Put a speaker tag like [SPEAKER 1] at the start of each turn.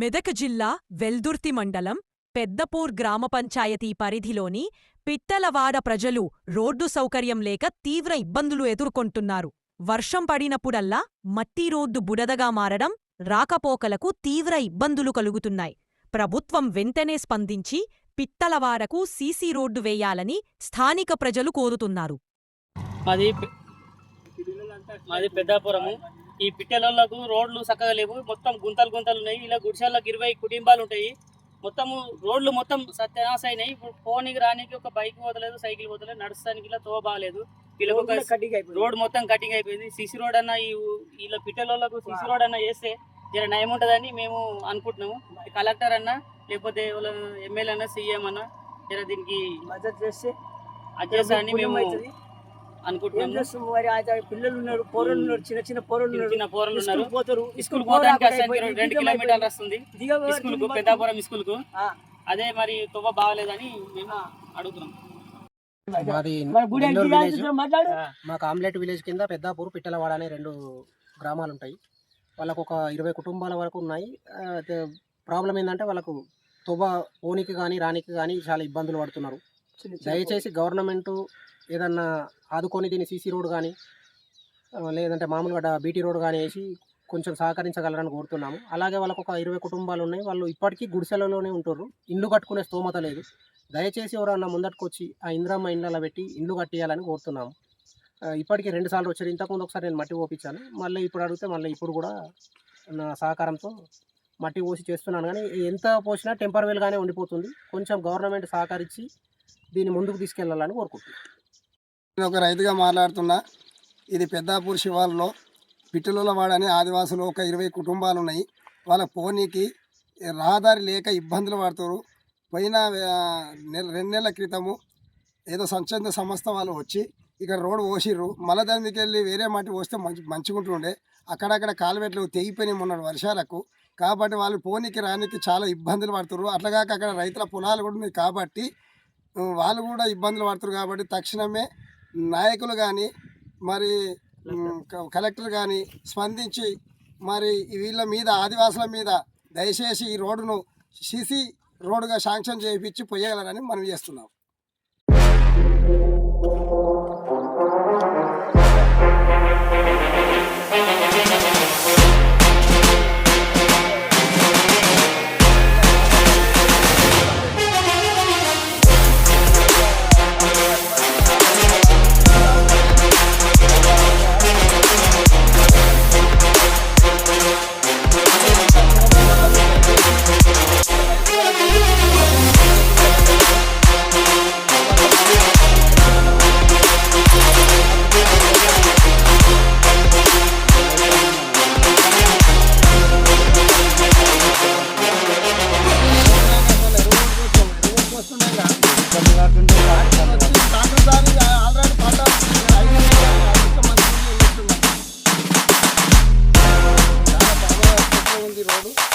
[SPEAKER 1] మెదక్ జిల్లా వెల్దుర్తి మండలం పెద్దపూర్ గ్రామ పంచాయతీ పరిధిలోని పిట్టలవాడ ప్రజలు రోడ్డు సౌకర్యం లేక తీవ్ర ఇబ్బందులు ఎదుర్కొంటున్నారు. వర్షం పడినప్పుడల్లా మట్టి రోడ్డు బుడదగా మారడం రాకపోకలకు తీవ్ర ఇబ్బందులు కలుగుతున్నాయి. ప్రభుత్వం వెంటనే స్పందించి పిట్టలవాడకు సీసీ రోడ్డు వేయాలని స్థానిక ప్రజలు కోరుతున్నారు.
[SPEAKER 2] మాది మాది పెద్దాపురము. ఈ పిట్టెలకు రోడ్లు చక్కగా లేవు. మొత్తం గుంతలు గుంతలు ఉన్నాయి. ఇలా గుడిసెలకు ఇరవై కుటుంబాలు ఉంటాయి. మొత్తము రోడ్లు మొత్తం సత్యనాశ అయినాయి. ఇప్పుడు పోనీకి రానికి ఒక బైక్ పోతలేదు సైకిల్ పోతలేదు. నడుస్తానికి ఇలా తో బాగలేదు. వీళ్ళకి రోడ్ మొత్తం కటింగ్ అయిపోయింది. సిసి రోడ్ అన్న ఈ వీళ్ళ పిట్టెలకు సిసి రోడ్ అన్న వేస్తే జర నయం ఉంటుందని మేము అనుకుంటున్నాము. కలెక్టర్ అన్న లేకపోతే ఎమ్మెల్యే అన్న సీఎం అన్న జర దీనికి
[SPEAKER 3] మద్దతు చేస్తే
[SPEAKER 2] అడ్జస్ట్ అని మేము అనుకుంటున్నాము.
[SPEAKER 3] మరి పిల్లలు ఉన్నారు పోరలు ఉన్నారు చిన్న చిన్న పోరలు
[SPEAKER 2] చిన్న
[SPEAKER 3] ఉన్నారు
[SPEAKER 2] చిన్న పోరలు ఉన్నారు
[SPEAKER 3] స్కూల్ పోతారు
[SPEAKER 2] స్కూల్
[SPEAKER 3] పోరా
[SPEAKER 2] పోతానికి
[SPEAKER 3] అక్కడ
[SPEAKER 2] అసలు
[SPEAKER 3] అయిపోయింది.
[SPEAKER 2] రెండు
[SPEAKER 3] దిగం
[SPEAKER 2] కిలోమీటర్లు
[SPEAKER 3] అయిపోయింది.
[SPEAKER 2] వస్తుంది.
[SPEAKER 3] దిగం
[SPEAKER 2] స్కూల్కు
[SPEAKER 3] దిగం
[SPEAKER 2] పెద్దాపురం స్కూల్కు
[SPEAKER 3] ఆ.
[SPEAKER 2] అదే మరి తువ్వ బాగలేదని మేము అడుగుతున్నాం.
[SPEAKER 4] మాకు ఆమ్లెట్ విలేజ్ కింద పెద్దాపూర్ పిట్టలవాడ అనే రెండు గ్రామాలు ఉంటాయి. వాళ్ళకు ఒక ఇరవై కుటుంబాల వరకు ఉన్నాయి. ప్రాబ్లం ఏంటంటే వాళ్ళకు తుబ పోనీకి కానీ రానికి కానీ చాలా ఇబ్బందులు పడుతున్నారు. దయచేసి గవర్నమెంట్ ఏదన్నా ఆదుకొని దీన్ని సీసీ రోడ్ కానీ లేదంటే మామూలుగా బీటీ రోడ్ కానీ వేసి కొంచెం సహకరించగలరని కోరుతున్నాము. అలాగే వాళ్ళకు ఒక ఇరవై కుటుంబాలు ఉన్నాయి. వాళ్ళు ఇప్పటికీ గుడిసెలలోనే ఉంటారు. ఇల్లు కట్టుకునే స్తోమత లేదు. దయచేసి ఎవరన్నా ముందట్టుకొచ్చి ఆ ఇందిరమ్మ ఇండ్లలో పెట్టి ఇల్లు కట్టేయాలని కోరుతున్నాము. ఇప్పటికీ రెండు సార్లు వచ్చారు. ఇంతకుముందు ఒకసారి నేను మట్టి పోపించాను మళ్ళీ ఇప్పుడు అడిగితే మళ్ళీ ఇప్పుడు కూడా నా సహకారంతో మట్టి పోసి చేస్తున్నాను. కానీ ఎంత పోసినా టెంపరవేల్గానే ఉండిపోతుంది. కొంచెం గవర్నమెంట్ సహకరించి దీన్ని ముందుకు తీసుకెళ్ళాలని కోరుకుంటున్నాను.
[SPEAKER 5] నేను ఒక రైతుగా మాట్లాడుతున్నా. ఇది పెద్దాపూర్ శివాలలో పిట్టలవాడ అనే ఆదివాసులు ఒక ఇరవై కుటుంబాలు ఉన్నాయి వాళ్ళ పోనీకి రహదారి లేక ఇబ్బందులు పడుతారు. పోయిన నెల రెండు నెలల క్రితము ఏదో స్వచ్ఛంద సంస్థ వాళ్ళు వచ్చి ఇక్కడ రోడ్డు పోసిర్రు. మళ్ళీ దాని వెళ్ళి వేరే మట్టి పోస్తే మంచి మంచిగుంటుండే. అక్కడక్కడ కాలువెట్లు తెగిపోయినాయి ఉన్నాడు వర్షాలకు. కాబట్టి వాళ్ళు పోనీకి రానికి చాలా ఇబ్బందులు పడుతున్నారు అట్లాగాక అక్కడ రైతుల పొలాలు కూడా ఉన్నాయి కాబట్టి వాళ్ళు కూడా ఇబ్బందులు పడుతున్నారు కాబట్టి తక్షణమే నాయకులు కానీ మరి కలెక్టర్ కానీ స్పందించి మరి వీళ్ళ మీద ఆదివాసుల మీద దయచేసి ఈ రోడ్డును సీసీ రోడ్డుగా శాంక్షన్ చేయించి పోయగలరని మనం చేస్తున్నాం. Nedir oğlum?